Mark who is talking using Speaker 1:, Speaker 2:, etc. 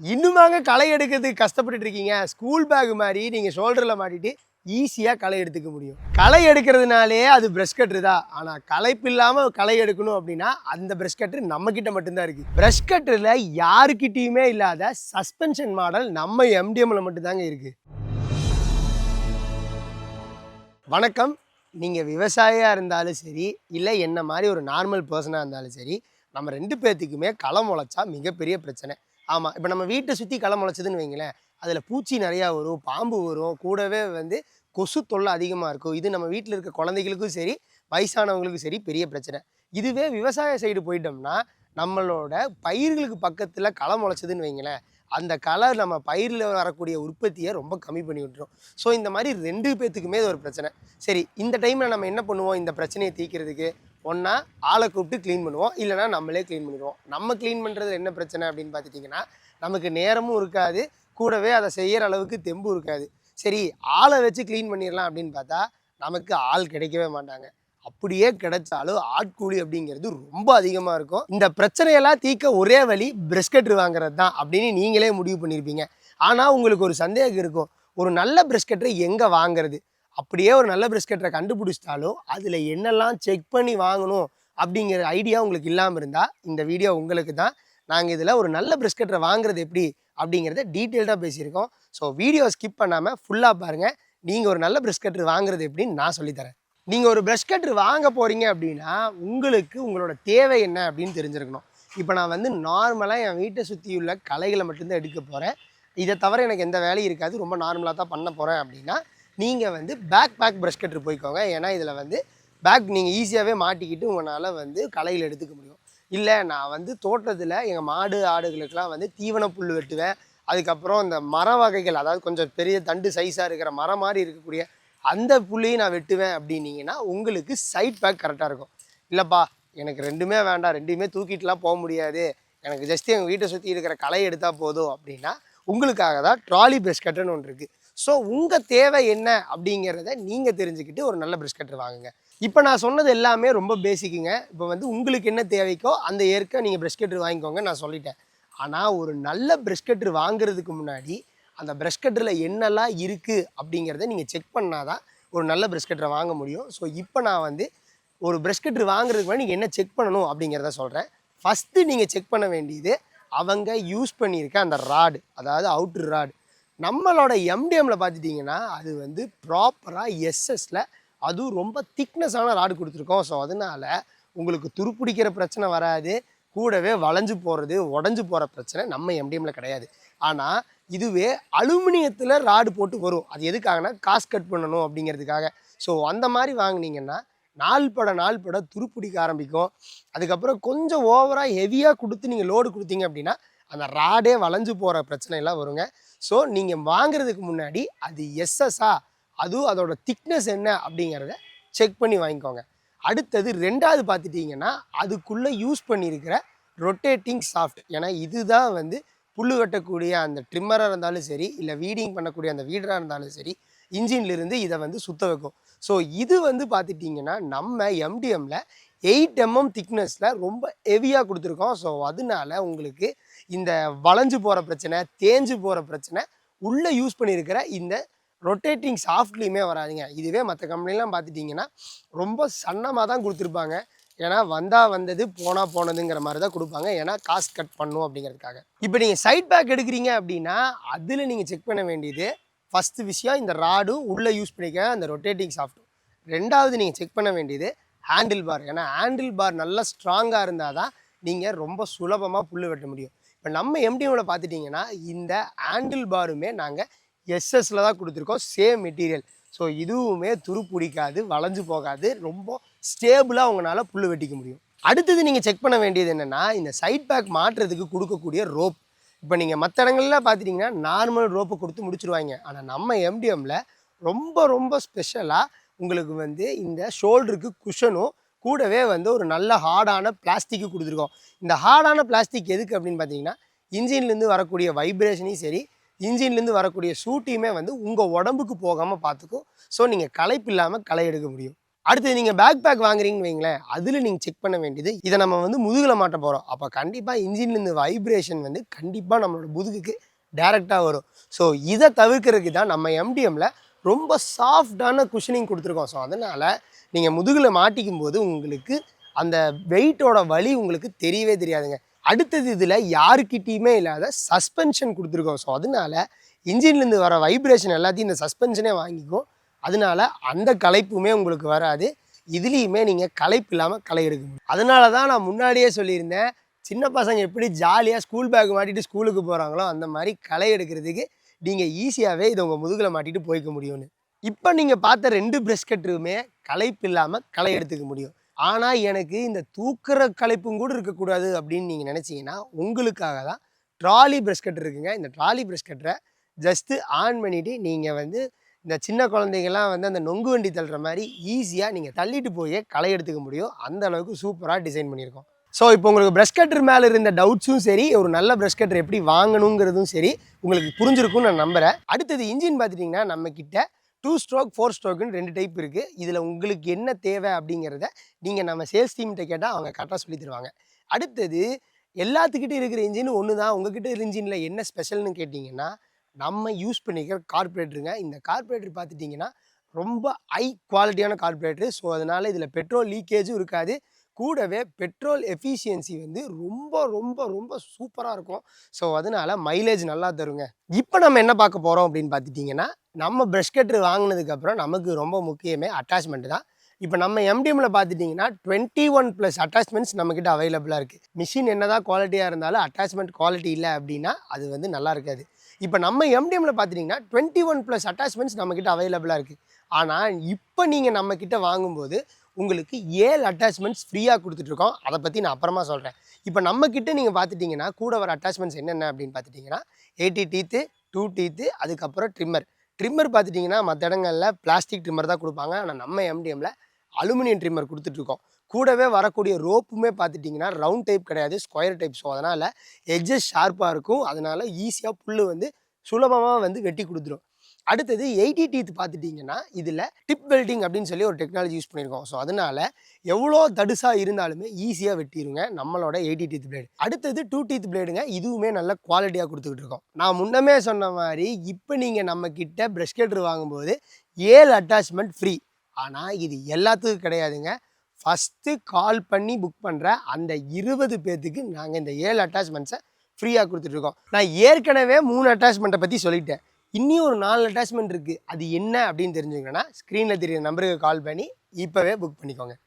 Speaker 1: இன்னுமாங்க களை எடுக்கிறதுக்கு கஷ்டப்பட்டுட்டு இருக்கீங்க ஸ்கூல் பேக் மாதிரி நீங்கள் ஷோல்டரில் மாட்டிட்டு ஈஸியாக களை எடுத்துக்க முடியும். களை எடுக்கிறதுனாலே அது ப்ரஷ் கட்ரு தான். ஆனால் களைப்பு இல்லாமல் களை எடுக்கணும் அப்படின்னா அந்த ப்ரஷ் கட்ரு நம்மக்கிட்ட மட்டும்தான் இருக்குது ப்ரஷ் கட்டரில் யாருக்கிட்டேயுமே இல்லாத சஸ்பென்ஷன் மாடல் நம்ம எம்டிஎம்மில் மட்டும்தாங்க இருக்குது வணக்கம். நீங்கள் விவசாயியாக இருந்தாலும் சரி இல்லை என்ன மாதிரி ஒரு நார்மல் பர்சனாக இருந்தாலும் சரி நம்ம ரெண்டு பேர்த்துக்குமே களை முளைச்சா மிகப்பெரிய பிரச்சனை. ஆமாம் இப்போ நம்ம வீட்டை சுற்றி களை முளைச்சதுன்னு வைங்களேன் அதில் பூச்சி நிறையா வரும் பாம்பு வரும் கூடவே வந்து கொசு தொல்லை அதிகமாக இருக்கும். இது நம்ம வீட்டில் இருக்க குழந்தைகளுக்கும் சரி வயசானவங்களுக்கும் சரி பெரிய பிரச்சனை. இதுவே விவசாய சைடு போயிட்டோம்னா நம்மளோட பயிர்களுக்கு பக்கத்தில் களை முளைச்சதுன்னு வைங்களேன் அந்த களை நம்ம பயிரில் வரக்கூடிய உற்பத்தியை ரொம்ப கம்மி பண்ணி விட்டுரும். ஸோ இந்த மாதிரி ரெண்டு பேர்த்துக்குமே இது ஒரு பிரச்சனை. சரி இந்த டைமில் நம்ம என்ன பண்ணுவோம்? இந்த பிரச்சனையை தீர்க்கிறதுக்கு ஒன்றா ஆளை கூப்பிட்டு க்ளீன் பண்ணுவோம். இல்லைனா நம்மளே க்ளீன் பண்ணிடுவோம். நம்ம க்ளீன் பண்ணுறது என்ன பிரச்சனை அப்படின்னு பார்த்துட்டிங்கன்னா நமக்கு நேரமும் இருக்காது. கூடவே அதை செய்கிற அளவுக்கு தெம்பும் இருக்காது. சரி ஆளை வச்சு க்ளீன் பண்ணிடலாம் அப்படின்னு பார்த்தா நமக்கு ஆள் கிடைக்கவே மாட்டாங்க. அப்படியே கிடைச்சாலும் ஆட்கூலி அப்படிங்கிறது ரொம்ப அதிகமாக இருக்கும். இந்த பிரச்சனையெல்லாம் தீர்க்க ஒரே வழி பிரெஸ்கெட் வாங்குறது தான் அப்படின்னு நீங்களே முடிவு பண்ணியிருப்பீங்க ஆனால் உங்களுக்கு ஒரு சந்தேகம் இருக்கும். ஒரு நல்ல பிரெஸ்கெட்டை எங்கே வாங்குறது? அப்படியே ஒரு நல்ல பிரெஸ்கெட்டை கண்டுபிடிச்சிட்டாலும் அதில் என்னெல்லாம் செக் பண்ணி வாங்கணும் அப்படிங்கிற ஐடியா உங்களுக்கு இல்லாமல் இருந்தால் இந்த வீடியோ உங்களுக்கு தான். நாங்கள் இதில் ஒரு நல்ல பிரெஸ்கெட்டை வாங்குறது எப்படி அப்படிங்கிறத டீட்டெயில்டாக பேசியிருக்கோம். ஸோ வீடியோ ஸ்கிப் பண்ணாமல் ஃபுல்லாக பாருங்கள் நீங்கள் ஒரு நல்ல பிரெஸ்கெட்டர் வாங்குறது எப்படின்னு நான் சொல்லித்தரேன். நீங்கள் ஒரு ப்ரஷ் கட்டர் வாங்க போகிறீங்க அப்படின்னா உங்களுக்கு உங்களோட தேவை என்ன அப்படின்னு தெரிஞ்சிருக்கணும். இப்போ நான் வந்து நார்மலாக என் வீட்டை சுற்றியுள்ள கலைகளை மட்டும்தான் எடுக்க போகிறேன் இதை தவிர எனக்கு எந்த வேலையும் இருக்காது. ரொம்ப நார்மலாக தான் பண்ண போகிறேன் அப்படின்னா நீங்கள் வந்து பேக் பேக் ப்ரஷ் கட்டர் போய்க்கோங்க. ஏன்னா இதில் வந்து பேக் நீங்கள் ஈஸியாகவே மாட்டிக்கிட்டு உங்களால் வந்து களையில் எடுத்துக்க முடியும். இல்லை நான் வந்து தோட்டத்தில் எங்கள் மாடு ஆடுகளுக்கெல்லாம் வந்து தீவன புல் வெட்டுவேன். அதுக்கப்புறம் இந்த மர வகைகள் அதாவது கொஞ்சம் பெரிய தண்டு சைஸாக இருக்கிற மரம் மாதிரி இருக்கக்கூடிய அந்த புள்ளியும் நான் வெட்டுவேன் அப்படின்னீங்கன்னா உங்களுக்கு சைட் பேக் கரெக்டாக இருக்கும். இல்லைப்பா எனக்கு ரெண்டுமே வேண்டாம் ரெண்டுமே தூக்கிட்டுலாம் போக முடியாது. எனக்கு ஜஸ்ட் எங்கள் வீட்டை சுற்றி இருக்கிற களை எடுத்தால் போதும் அப்படின்னா உங்களுக்காக தான் ட்ராலி ப்ரெஷ் கட்டர்னு ஒன்று இருக்குது ஸோ உங்கள் தேவை என்ன அப்படிங்கிறத நீங்கள் தெரிஞ்சுக்கிட்டு ஒரு நல்ல ப்ரெஷ் கட்டர் வாங்குங்க. இப்போ நான் சொன்னது எல்லாமே ரொம்ப பேசிக்குங்க இப்போ வந்து உங்களுக்கு என்ன தேவைக்கோ அந்த ஏற்க நீங்கள் ப்ரெஷ் கட்டர் வாங்கிக்கோங்க நான் சொல்லிட்டேன். ஆனால் ஒரு நல்ல ப்ரெஷ் கட்டர் வாங்குறதுக்கு முன்னாடி அந்த ப்ரெஷ் கட்டரில் என்னெல்லாம் இருக்குது அப்படிங்கிறத நீங்கள் செக் பண்ணாதான் ஒரு நல்ல ப்ரெஷ் கட்டரை வாங்க முடியும். ஸோ இப்போ நான் வந்து ஒரு ப்ரெஷ் கட்டர் வாங்குறதுக்கு முன்னாடி நீங்கள் என்ன செக் பண்ணணும் அப்படிங்கிறத சொல்கிறேன் ஃபஸ்ட்டு நீங்கள் செக் பண்ண வேண்டியது அவங்க யூஸ் பண்ணியிருக்க அந்த ராடு அதாவது அவுட்ரு ராடு நம்மளோட எம்டிஎம்மில் பார்த்துட்டிங்கன்னா அது வந்து ப்ராப்பராக எஸ்எஸில் அதுவும் ரொம்ப திக்னஸான ராடு கொடுத்துருக்கோம். ஸோ அதனால உங்களுக்கு துருப்பிடிக்கிற பிரச்சனை வராது. கூடவே வளைஞ்சு போகிறது உடஞ்சி போகிற பிரச்சனை நம்ம எம்டிஎம்மில் கிடையாது. ஆனால் இதுவே அலுமினியத்தில் ராடு போட்டு வரும். அது எதுக்காகனா காசு கட் பண்ணணும் அப்படிங்கிறதுக்காக. ஸோ அந்த மாதிரி வாங்கினீங்கன்னா நாள் பட நாள் பட துருப்பிடிக்க ஆரம்பிக்கும். அதுக்கப்புறம் கொஞ்சம் ஓவராக ஹெவியாக கொடுத்து நீங்கள் லோடு கொடுத்தீங்க அப்படின்னா அந்த ராடே வளைஞ்சு போகிற பிரச்சனையெல்லாம் வருங்க. ஸோ நீங்கள் வாங்குறதுக்கு முன்னாடி அது எஸ்எஸ்ஸா அதுவும் அதோட திக்னஸ் என்ன அப்படிங்கிறத செக் பண்ணி வாங்கிக்கோங்க. அடுத்தது ரெண்டாவது பார்த்துட்டிங்கன்னா அதுக்குள்ளே யூஸ் பண்ணியிருக்கிற ரொட்டேட்டிங் சாஃப்ட் ஏன்னா இதுதான் வந்து புல்லு வெட்டக்கூடிய அந்த ட்ரிம்மராக இருந்தாலும் சரி இல்லை வீடிங் பண்ணக்கூடிய அந்த வீடராக இருந்தாலும் சரி இன்ஜின்லேருந்து இதை வந்து சுத்த வைக்கும். ஸோ இது வந்து பார்த்துட்டிங்கன்னா நம்ம எம்டிஎம்மில் எயிட் எம்எம் திக்னஸில் ரொம்ப ஹெவியாக கொடுத்துருக்கோம். ஸோ அதனால உங்களுக்கு இந்த வளைஞ்சு போகிற பிரச்சனை தேஞ்சு போகிற பிரச்சனை உள்ளே யூஸ் பண்ணியிருக்கிற இந்த ரொட்டேட்டிங் சாஃப்ட்லேயுமே வராதுங்க. இதுவே மற்ற கம்பெனிலாம் பார்த்துட்டிங்கன்னா ரொம்ப சன்னமாக தான் கொடுத்துருப்பாங்க. ஏன்னா வந்தால் வந்தது போனால் போனதுங்கிற மாதிரி தான் கொடுப்பாங்க. ஏன்னா காசு கட் பண்ணும் அப்படிங்கிறதுக்காக. இப்போ நீங்கள் சைட் பேக் எடுக்கிறீங்க அப்படின்னா அதில் நீங்கள் செக் பண்ண வேண்டியது ஃபஸ்ட்டு விஷயம் இந்த ராடும் உள்ளே யூஸ் பண்ணிக்க அந்த ரொட்டேட்டிங் சாஃப்ட்டும் ரெண்டாவது நீங்கள் செக் பண்ண வேண்டியது ஹேண்டில் பார் ஏன்னா ஹேண்டில் பார் நல்லா ஸ்ட்ராங்காக இருந்தால் தான் நீங்கள் ரொம்ப சுலபமாக புல் வெட்ட முடியும். இப்போ நம்ம எம்டிஎம்மில் பார்த்துட்டிங்கன்னா இந்த ஹேண்டில் பாருமே நாங்கள் எஸ்எஸ்ல தான் கொடுத்துருக்கோம் சேம் மெட்டீரியல் ஸோ இதுவுமே துரு பிடிக்காது வளைஞ்சு போகாது ரொம்ப ஸ்டேபிளாக உங்களால் புல் வெட்டிக்க முடியும். அடுத்தது நீங்கள் செக் பண்ண வேண்டியது என்னென்னா இந்த சைட் பேக் மாற்றுறதுக்கு கொடுக்கக்கூடிய ரோப் இப்போ நீங்கள் மற்ற இடங்கள்லாம் பார்த்துட்டிங்கன்னா நார்மல் ரோப்பை கொடுத்து முடிச்சுருவாங்க. ஆனால் நம்ம எம்டிஎம்மில் ரொம்ப ரொம்ப ஸ்பெஷலாக உங்களுக்கு வந்து இந்த ஷோல்டருக்கு குஷனும் கூடவே வந்து ஒரு நல்ல ஹார்டான பிளாஸ்டிக்கு கொடுத்துருக்கோம். இந்த ஹார்டான பிளாஸ்டிக் எதுக்கு அப்படின்னு பார்த்தீங்கன்னா இன்ஜின்லேருந்து வரக்கூடிய வைப்ரேஷனையும் சரி இன்ஜின்லேருந்து வரக்கூடிய சூட்டையுமே வந்து உங்கள் உடம்புக்கு போகாமல் பார்த்துக்கும். ஸோ நீங்கள் களைப்பு இல்லாமல் களை எடுக்க முடியும். அடுத்து நீங்கள் பேக் பேக் வாங்குறீங்கன்னு வைங்களேன் அதில் நீங்கள் செக் பண்ண வேண்டியது இதை நம்ம வந்து முதுகில் மாட்ட போகிறோம் அப்போ கண்டிப்பாக இன்ஜின்லேருந்து வைப்ரேஷன் வந்து கண்டிப்பாக நம்மளோட முதுகுக்கு டேரெக்டாக வரும். ஸோ இதை தவிர்க்கிறதுக்கு தான் நம்ம எம்டிஎம்மில் ரொம்ப சாஃப்டான குஷனிங் கொடுத்துருக்கோம். ஸோ அதனால் நீங்கள் முதுகில் மாட்டிக்கும் போது உங்களுக்கு அந்த வெயிட்டோட வலி உங்களுக்கு தெரியவே தெரியாதுங்க. அடுத்தது இதில் யாருக்கிட்டேயுமே இல்லாத சஸ்பென்ஷன் கொடுத்துருக்கோம். ஸோ அதனால இன்ஜின்லேருந்து வர வைப்ரேஷன் எல்லாத்தையும் இந்த சஸ்பென்ஷனே வாங்கிக்கும். அதனால அந்த களைப்புமே உங்களுக்கு வராது. இதுலேயுமே நீங்கள் களைப்பு இல்லாமல் களை எடுக்க முடியும். அதனால தான் நான் முன்னாடியே சொல்லியிருந்தேன் சின்ன பசங்க எப்படி ஜாலியாக ஸ்கூல் பேக் மாட்டிட்டு ஸ்கூலுக்கு போகிறாங்களோ அந்த மாதிரி களை எடுக்கிறதுக்கு நீங்கள் ஈஸியாகவே இதை உங்கள் முதுகில் மாட்டிட்டு போய்க்க முடியும்னு. இப்போ நீங்கள் பார்த்த ரெண்டு ப்ரெஷ் கட்டுமே களைப்பு இல்லாமல் களை எடுத்துக்க முடியும். ஆனால் எனக்கு இந்த தூக்குற களைப்பும் கூட இருக்கக்கூடாது அப்படின்னு நீங்கள் நினச்சிங்கன்னா உங்களுக்காக தான் ட்ராலி ப்ரெஷ் கட் இருக்குங்க. இந்த ட்ராலி ப்ரெஷ் கட்டரை ஜஸ்ட்டு ஆன் பண்ணிவிட்டு நீங்கள் வந்து இந்த சின்ன குழந்தைங்கள்லாம் வந்து அந்த நொங்கு வண்டி தள்ளுற மாதிரி ஈஸியாக நீங்கள் தள்ளிட்டு போய் களை எடுத்துக்க முடியும். அந்த அளவுக்கு சூப்பராக டிசைன் பண்ணியிருக்கோம். ஸோ இப்போ உங்களுக்கு ப்ரஷ் கட்டர் மேலே இருந்த டவுட்ஸும் சரி ஒரு நல்ல ப்ரஷ் கட்டர் எப்படி வாங்கணுங்கிறதும் சரி உங்களுக்கு புரிஞ்சிருக்கும்னு நான் நம்புகிறேன் அடுத்தது இன்ஜின் பார்த்துட்டிங்கன்னா நம்ம டூ ஸ்ட்ரோக் ஃபோர் ஸ்ட்ரோக்குன்னு ரெண்டு டைப் இருக்குது இதில் உங்களுக்கு என்ன தேவை அப்படிங்கிறத நீங்கள் நம்ம சேல்ஸ் டீம்கிட்ட கேட்டால் அவங்க கரெக்டாக சொல்லி தருவாங்க. அடுத்தது எல்லாத்துக்கிட்டே இருக்கிற இன்ஜின் ஒன்று தான் உங்ககிட்ட இன்ஜினில் என்ன ஸ்பெஷல்னு கேட்டிங்கன்னா நம்ம யூஸ் பண்ணிக்கிற கார்பரேட்டருங்க இந்த கார்பரேட்டர் பார்த்துட்டிங்கன்னா ரொம்ப ஹை குவாலிட்டியான கார்பரேட்டர் ஸோ அதனால் இதில் பெட்ரோல் லீக்கேஜும் இருக்காது. கூடவே பெட்ரோல் எஃபிஷியன்சி வந்து ரொம்ப ரொம்ப ரொம்ப சூப்பராக இருக்கும். ஸோ அதனால மைலேஜ் நல்லா தருங்க. இப்போ நம்ம என்ன பார்க்க போகிறோம் அப்படின்னு பார்த்துட்டிங்கன்னா நம்ம ப்ரெஷ் கட்டர் வாங்கினதுக்கப்புறம் நமக்கு ரொம்ப முக்கியமே அட்டாச்மெண்ட் தான். இப்போ நம்ம எம்டிஎம்ல பார்த்துட்டிங்கன்னா டுவெண்ட்டி ஒன் ப்ளஸ் அட்டாச்மெண்ட்ஸ் நம்மக்கிட்ட அவைலபிளாக இருக்குது மிஷின் என்னதான் குவாலிட்டியாக இருந்தாலும் அட்டாச்மெண்ட் குவாலிட்டி இல்லை அப்படின்னா அது வந்து நல்லா இருக்காது. இப்போ நம்ம எம்டிஎம்ல பார்த்துட்டிங்கன்னா டுவெண்ட்டி ஒன் ப்ளஸ் அட்டாச்மெண்ட்ஸ் நம்மக்கிட்ட அவைலபிளாக இருக்குது ஆனால் இப்போ நீங்கள் நம்மக்கிட்ட வாங்கும்போது உங்களுக்கு ஏழு அட்டாச்மெண்ட்ஸ் ஃப்ரீயாக கொடுத்துட்ருக்கோம். அதை பற்றி நான் அப்புறமா சொல்கிறேன் இப்போ நம்மக்கிட்ட நீங்கள் பார்த்துட்டிங்கன்னா கூட வர அட்டாச்மெண்ட்ஸ் என்னென்ன அப்படின்னு பார்த்துட்டிங்கன்னா எயிட்டி டீத்து டூ டீத்து அதுக்கப்புறம் ட்ரிம்மர் ட்ரிம்மர் பார்த்துட்டிங்கன்னா மற்ற இடங்களில் பிளாஸ்டிக் ட்ரிம்மர் தான் கொடுப்பாங்க. ஆனால் நம்ம எம்டிஎம்மில் அலுமினியம் ட்ரிம்மர் கொடுத்துட்ருக்கோம். கூடவே வரக்கூடிய ரோப்புமே பார்த்துட்டிங்கன்னா ரவுண்ட் டைப் கிடையாது ஸ்கொயர் டைப் ஸோ அதனால் எட்ஜஸ் ஷார்ப்பாக இருக்கும். அதனால் ஈஸியாக புல் வந்து சுலபமாக வந்து வெட்டி கொடுத்துரும். அடுத்தது எயிட்டி டீத் பார்த்துட்டிங்கன்னா இதில் டிப் வெல்டிங் அப்படின்னு சொல்லி ஒரு டெக்னாலஜி யூஸ் பண்ணியிருக்கோம் ஸோ அதனால் எவ்வளோ தடுசாக இருந்தாலுமே ஈஸியாக வெட்டிடுங்க நம்மளோட எயிட்டி டீத் பிளேடு அடுத்தது டூ டீத் பிளேடுங்க இதுவுமே நல்ல குவாலிட்டியாக கொடுத்துக்கிட்டு இருக்கோம். நான் முன்னமே சொன்ன மாதிரி இப்போ நீங்கள் நம்மக்கிட்ட ப்ரெஷ் ப்ரஷ் கட்டர் வாங்கும்போது ஏழு அட்டாச்மெண்ட் ஃப்ரீ ஆனால் இது எல்லாத்துக்கும் கிடையாதுங்க. ஃபஸ்ட்டு கால் பண்ணி புக் பண்ணுற அந்த இருபது பேர்த்துக்கு நாங்கள் இந்த ஏழு அட்டாச்மெண்ட்ஸை ஃப்ரீயாக கொடுத்துட்ருக்கோம் நான் ஏற்கனவே மூணு அட்டாச்மெண்ட்டை பற்றி சொல்லிட்டேன். இன்னும் ஒரு நாலு அட்டாச்மெண்ட் இருக்குது அது என்ன அப்படின்னு தெரிஞ்சுக்கணும்னா ஸ்க்ரீனில் தெரியுற நம்பருக்கு கால் பண்ணி இப்போவே புக் பண்ணிக்கோங்க.